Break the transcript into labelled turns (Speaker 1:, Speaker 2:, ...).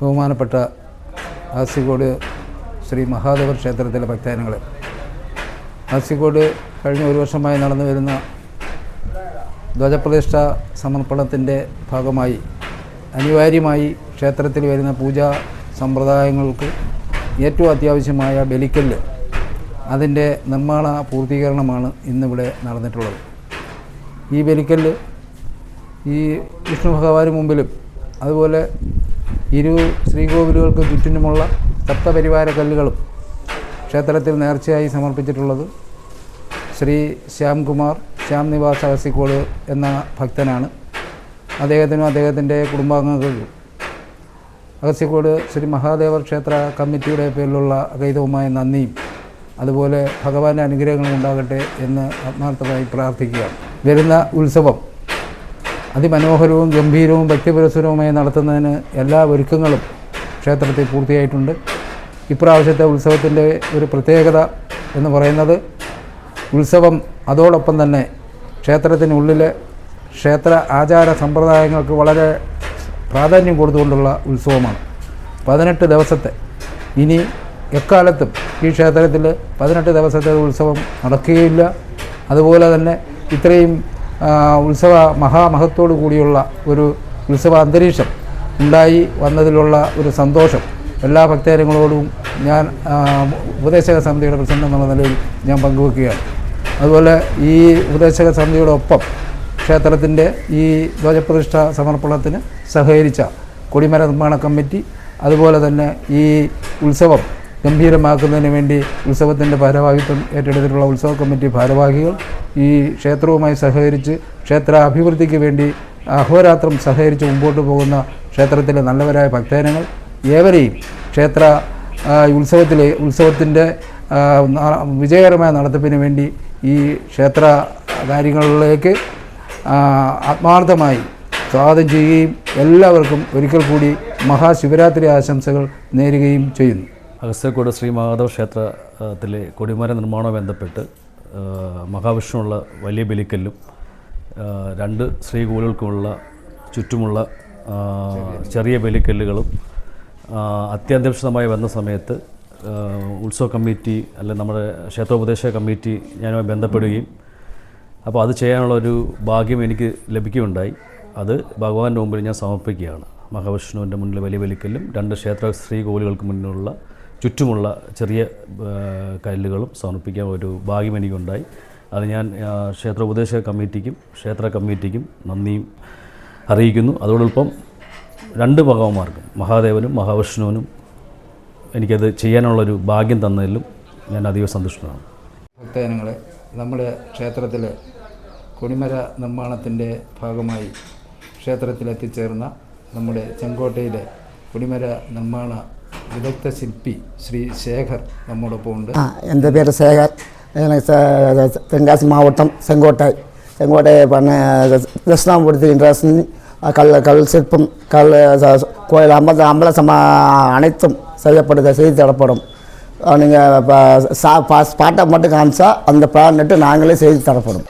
Speaker 1: ബഹുമാനപ്പെട്ട ആസിക്കോട് ശ്രീ മഹാദേവർ ക്ഷേത്രത്തിലെ ഭക്തജനങ്ങളെ. ആസിക്കോട് കഴിഞ്ഞ ഒരു വർഷമായി നടന്നു വരുന്ന ധ്വജപ്രതിഷ്ഠ സമർപ്പണത്തിന്റെ ഭാഗമായി അനിവാര്യമായി ക്ഷേത്രത്തിൽ വരുന്ന പൂജാ സമ്പ്രദായങ്ങൾക്ക് ഏറ്റവും അത്യാവശ്യമായ ബലിക്കല്ല് അതിന്റെ നിർമ്മാണ പൂർത്തീകരണമാണ് ഇന്നിവിടെ നടന്നിട്ടുള്ളത്. ഈ ബലിക്കല്ല് ഈ വിഷ്ണു ഭഗവാന് മുമ്പിലും അതുപോലെ ഇരു ശ്രീകോവിലുകൾക്ക് ചുറ്റിനുമുള്ള സപ്തപരിവാര കല്ലുകളും ക്ഷേത്രത്തിൽ നേർച്ചയായി സമർപ്പിച്ചിട്ടുള്ളത് ശ്രീ ശ്യാംകുമാർ ശ്യാം നിവാസ് അഗസിക്കോട് എന്ന ഭക്തനാണ്. അദ്ദേഹത്തിനും അദ്ദേഹത്തിന്റെ കുടുംബാംഗങ്ങൾക്കും അഗസ്യക്കോട് ശ്രീ മഹാദേവർ ക്ഷേത്ര കമ്മിറ്റിയുടെ പേരിലുള്ള അഗൈതവുമായ നന്ദിയും അതുപോലെ ഭഗവാന്റെ അനുഗ്രഹങ്ങളും ഉണ്ടാകട്ടെ എന്ന് ആത്മാർത്ഥമായി പ്രാർത്ഥിക്കുകയാണ്. വരുന്ന ഉത്സവം അതിമനോഹരവും ഗംഭീരവും ഭക്തിപുരസ്സരവുമായി നടത്തുന്നതിന് എല്ലാ ഒരുക്കങ്ങളും ക്ഷേത്രത്തിൽ പൂർത്തിയായിട്ടുണ്ട്. ഇപ്രാവശ്യത്തെ ഉത്സവത്തിന്റെ ഒരു പ്രത്യേകത എന്ന് പറയുന്നത് ഉത്സവം അതോടൊപ്പം തന്നെ ക്ഷേത്രത്തിനുള്ളിലെ ക്ഷേത്ര ആചാര സമ്പ്രദായങ്ങൾക്ക് വളരെ പ്രാധാന്യം കൊടുത്തുകൊണ്ടുള്ള ഉത്സവമാണ്. പതിനെട്ട് ദിവസത്തെ. ഇനി എക്കാലത്തും ഈ ക്ഷേത്രത്തിൽ പതിനെട്ട് ദിവസത്തെ ഉത്സവം നടക്കുകയില്ല. അതുപോലെ തന്നെ ഇത്രയും ഉത്സവ മഹാമഹത്തോടു കൂടിയുള്ള ഒരു ഉത്സവ അന്തരീക്ഷം ഉണ്ടായി വന്നതിലുള്ള ഒരു സന്തോഷം. എല്ലാ ഭക്തജനങ്ങളോടും ഞാൻ ഉപദേശക സമിതിയുടെ പ്രസിഡന്റ് എന്നുള്ള നിലയിൽ ഞാൻ പങ്കുവെക്കുകയാണ്. അതുപോലെ ഈ ഉപദേശക സമിതിയോടൊപ്പം ക്ഷേത്രത്തിന്റെ ഈ ധ്വജപ്രതിഷ്ഠ സമർപ്പണത്തിന് സഹകരിച്ച കൊടിമര നിർമ്മാണ കമ്മിറ്റി അതുപോലെ തന്നെ ഈ ഉത്സവം ഗംഭീരമാക്കുന്നതിന് വേണ്ടി ഉത്സവത്തിന്റെ ഭാരവാഹിത്വം ഏറ്റെടുത്തിട്ടുള്ള ഉത്സവ കമ്മിറ്റി ഭാരവാഹികൾ ഈ ക്ഷേത്രവുമായി സഹകരിച്ച് ക്ഷേത്ര അഭിവൃദ്ധിക്ക് വേണ്ടി അഹോരാത്രം സഹകരിച്ച് മുമ്പോട്ട് പോകുന്ന ക്ഷേത്രത്തിലെ നല്ലവരായ ഭക്തജനങ്ങൾ ഏവരെയും ക്ഷേത്ര ഉത്സവത്തിലെ ഉത്സവത്തിന്റെ വിജയകരമായ നടത്തിപ്പിന് വേണ്ടി ഈ ക്ഷേത്ര കാര്യങ്ങളിലേക്ക് ആത്മാർത്ഥമായി സ്വാഗതം ചെയ്യുകയും എല്ലാവർക്കും ഒരിക്കൽ കൂടി മഹാശിവരാത്രി ആശംസകൾ നേരുകയും ചെയ്യുന്നു.
Speaker 2: അഗസ്ത്യക്കോട് ശ്രീ മഹാദേവ ക്ഷേത്രത്തിലെ കൊടിമര നിർമ്മാണവുമായി ബന്ധപ്പെട്ട് മഹാവിഷ്ണുള്ള വലിയ ബലിക്കല്ലും രണ്ട് ശ്രീകോവിലുകൾക്കുമുള്ള ചുറ്റുമുള്ള ചെറിയ ബലിക്കല്ലുകളും അത്യന്താപേക്ഷിതമായി വന്ന സമയത്ത് ഉത്സവ കമ്മിറ്റി അല്ലെ നമ്മുടെ ക്ഷേത്രോപദേശ കമ്മിറ്റി ഞാനുമായി ബന്ധപ്പെടുകയും അപ്പോൾ അത് ചെയ്യാനുള്ളൊരു ഭാഗ്യം എനിക്ക് ലഭിക്കുകയുണ്ടായി. അത് ഭഗവാന്റെ മുമ്പിൽ ഞാൻ സമർപ്പിക്കുകയാണ്. മഹാവിഷ്ണുവിന്റെ മുന്നിൽ വലിയ വലിക്കലും രണ്ട് ക്ഷേത്ര ശ്രീകോവിലുകൾക്ക് മുന്നിലുള്ള ചുറ്റുമുള്ള ചെറിയ കല്ലുകളും സമർപ്പിക്കാൻ ഒരു ഭാഗ്യം എനിക്കുണ്ടായി. അത് ഞാൻ ക്ഷേത്ര ഉപദേശക കമ്മിറ്റിക്കും ക്ഷേത്ര കമ്മിറ്റിക്കും നന്ദിയും അറിയിക്കുന്നു. അതോടൊപ്പം രണ്ട് ഭഗവാന്മാർക്കും മഹാദേവനും മഹാവിഷ്ണുവിനും എനിക്കത് ചെയ്യാനുള്ളൊരു ഭാഗ്യം തന്നതിലും ഞാൻ അതീവ സന്തുഷ്ടനാണ്
Speaker 1: ഭക്തജനങ്ങളെ നമ്മുടെ ക്ഷേത്രത്തിൽ കൊടിമര നിർമ്മാണത്തിൻ്റെ ഭാഗമായി ക്ഷേത്രത്തിൽ എത്തിച്ചേർന്ന നമ്മുടെ ചെങ്കോട്ടയിലെ കൊടിമര നിർമ്മാണ വിദഗ്ധ ശില്പി ശ്രീ ശേഖർ നമ്മോടൊപ്പം ഉണ്ട്
Speaker 3: ஆ என் பேர் சேகர் எனக்கு ச- தென்காசி மாவட்டம் செங்கோட்டை செங்கோட்டை பண்ண தட்சிணாமூர்த்தி இன்ட்ரஸ்ட் கல் கல் சிற்பம் கல் ச- கோயில் அம்பல அம்பல சம அனைத்தும் செய்யப்படுது செய்து தரப்படும். நீங்கள் இப்போ சா பா ஸ்பாட்டை மட்டும் காமிச்சா அந்த பிளான் நாங்களே செய்து தரப்படும்.